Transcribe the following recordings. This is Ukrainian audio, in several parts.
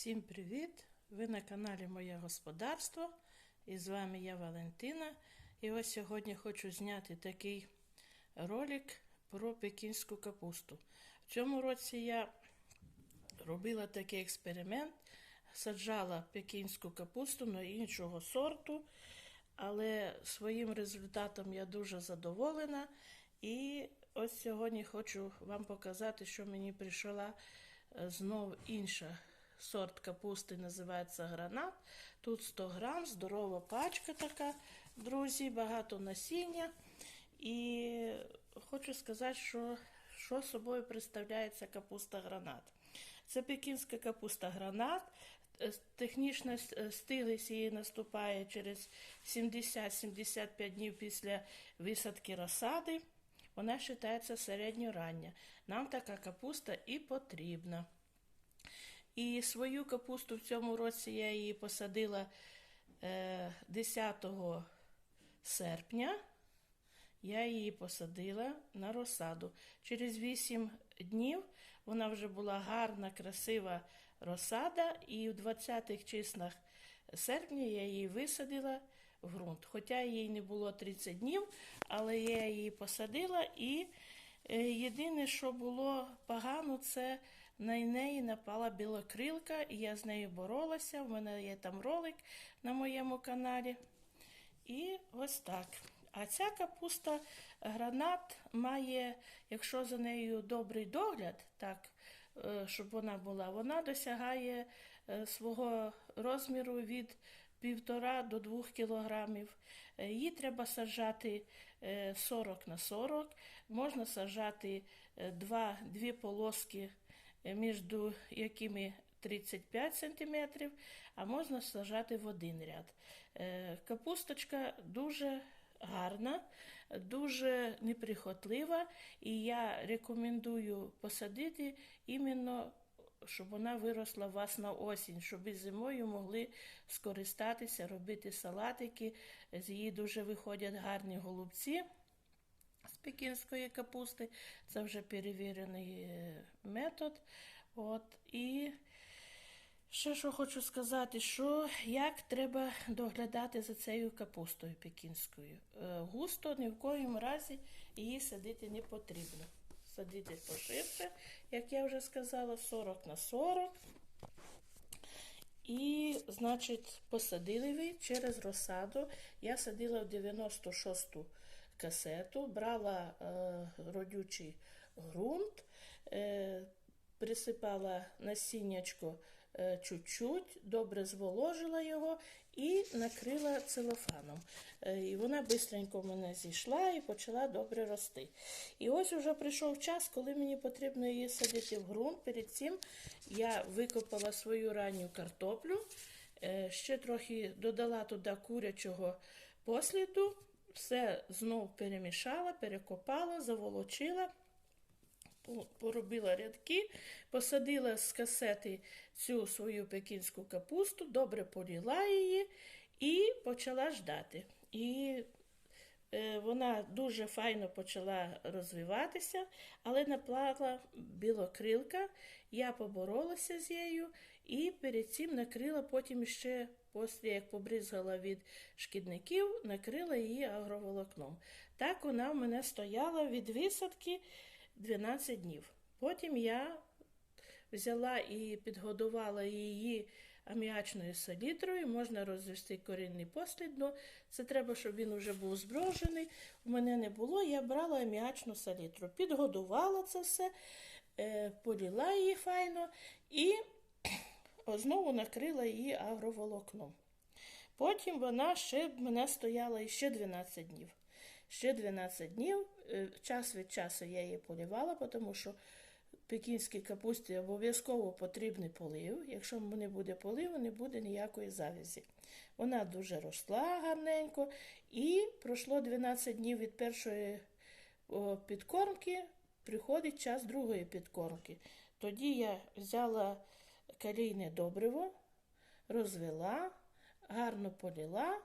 Всім привіт! Ви на каналі Моє Господарство. І з вами я Валентина. І ось сьогодні хочу зняти такий ролик про пекінську капусту. В цьому році я робила такий експеримент, саджала пекінську капусту на іншого сорту, але своїм результатом я дуже задоволена. І ось сьогодні хочу вам показати, що мені прийшла е, знов інша сорт капусти, називається гранат. Тут 100 грам, здорова пачка така, друзі, багато насіння. І хочу сказати, що, що собою представляє ця капуста гранат. Це пекінська капуста гранат. Е, Технічна стиглість її наступає через 70-75 днів після висадки розсади. Вона вважається середньорання. Нам така капуста і потрібна. І свою капусту в цьому році я її посадила е, 10 серпня. Я її посадила на розсаду. Через 8 днів вона вже була гарна, красива розсада, і в 20-х числах серпня я її висадила в ґрунт. Хоча їй не було 30 днів, але я її посадила і е, єдине, що було погано, це на неї напала білокрилка, і я з нею боролася. У мене є там ролик на моєму каналі. І ось так. А ця капуста гранат має, якщо за нею добрий догляд, так, е, щоб вона була, вона досягає е, свого розміру від півтора до двох кілограмів. Е, Її треба саджати е, 40 на 40, можна саджати е, два, дві полоски між якими 35 см, а можна сажати в один ряд. Е, Капусточка дуже гарна, дуже неприхотлива, і я рекомендую посадити іменно, щоб вона виросла у вас на осінь, щоб і зимою могли скористатися, робити салатики. З її дуже виходять гарні голубці з пекінської капусти. Це вже перевірений е, метод. От, і ще що хочу сказати, що як треба доглядати за цією капустою пекінською. Е, Густо ні в коїм разі її садити не потрібно. Садити поширше, як я вже сказала, 40 на 40. І, значить, посадили ви через розсаду. Я садила в 96-ту касету, брала е, родючий ґрунт, е, присипала насіннячко е, чуть-чуть, добре зволожила його і накрила целофаном. Е, і вона швидко в мене зійшла і почала добре рости. І ось уже прийшов час, коли мені потрібно її садити в ґрунт. Перед цим я викопала свою ранню картоплю, е, ще трохи додала туди курячого посліду, все знов перемішала, перекопала, заволочила поробила рядки, посадила з касети цю свою пекінську капусту, добре поліла її і почала ждати. І вона дуже файно почала розвиватися, але наплала білокрилка. Я поборолася з нею і перед цим накрила потім ще, після як побризгала від шкідників, накрила її агроволокном. Так вона в мене стояла від висадки 12 днів. Потім я взяла і підгодувала її аміачною селітрою, можна розвести корінний послід, но це треба, щоб він вже був зброжений. У мене не було, я брала аміачну селітру, підгодувала це все, е, поліла її файно і знову накрила її агроволокном. Потім вона ще в мене стояла ще 12 днів. Ще 12 днів, е, час від часу я її полівала, тому що пекінській капусті обов'язково потрібний полив. Якщо не буде поливу, не буде ніякої завязі. Вона дуже росла гарненько, і пройшло 12 днів від першої підкормки, приходить час другої підкормки. Тоді я взяла калійне добриво, розвела, гарно поліла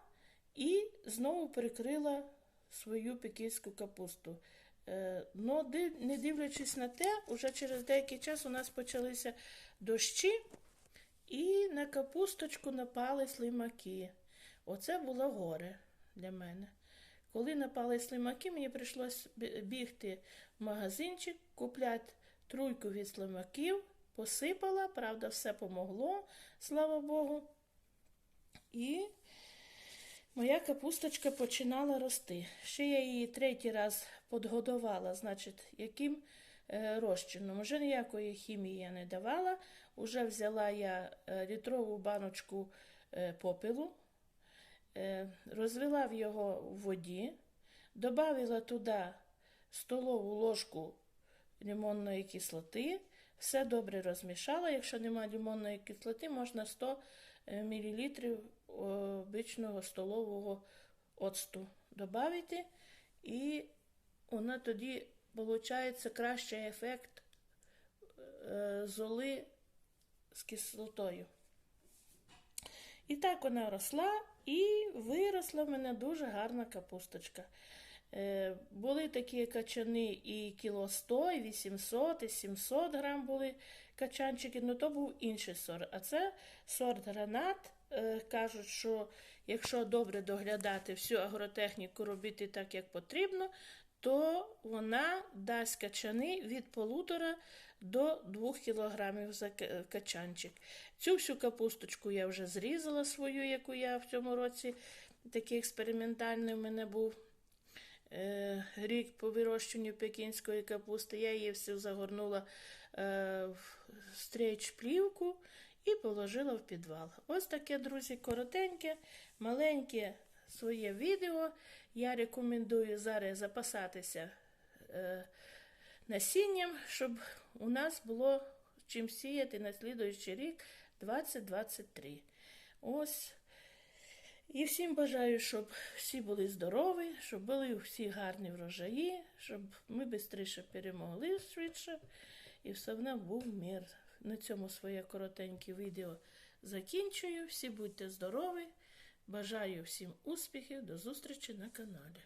і знову прикрила свою пекінську капусту. Е, Но не дивлячись на те, вже через деякий час у нас почалися дощі, І на капусточку напали слимаки. Оце було горе для мене. Коли напали слимаки, мені прийшлося бігти в магазинчик, купляти труйку від слимаків, посипала, правда, все помогло, слава Богу. І моя капусточка починала рости. Ще я її третій раз подгодувала, значить, яким е, розчином. Вже ніякої хімії я не давала. Уже взяла я е, літрову баночку е, попелу, е, розвела в його в воді, додавила туди столову ложку лимонної кислоти, все добре розмішала. Якщо немає лимонної кислоти, можна 100 мл обичного столового оцту додати, і вона тоді виходить кращий ефект е, золи з кислотою. І так вона росла і виросла в мене дуже гарна капусточка. Е, були такі качани і кіло 100, і 800, і 700 грам були качанчики, але то був інший сорт. А це сорт гранат. Е, кажуть, що якщо добре доглядати всю агротехніку, робити так, як потрібно, то вона дасть качани від полутора до 2 кілограмів за качанчик. Цю всю капусточку я вже зрізала свою, яку я в цьому році такий експериментальний в мене був е, рік по вирощуванню пекінської капусти. Я її всю загорнула е, в стрейч плівку і положила в підвал. Ось таке, друзі, коротеньке, маленьке своє відео. Я рекомендую зараз запасатися е, насінням, щоб у нас було чим сіяти на слідуючий рік 2023. Ось. І всім бажаю, щоб всі були здорові, щоб були всі гарні врожаї, щоб ми швидше перемогли швидше, і все нас був мир. На цьому своє коротеньке відео закінчую. Всі будьте здорові. Бажаю всім успіхів. До зустрічі на каналі.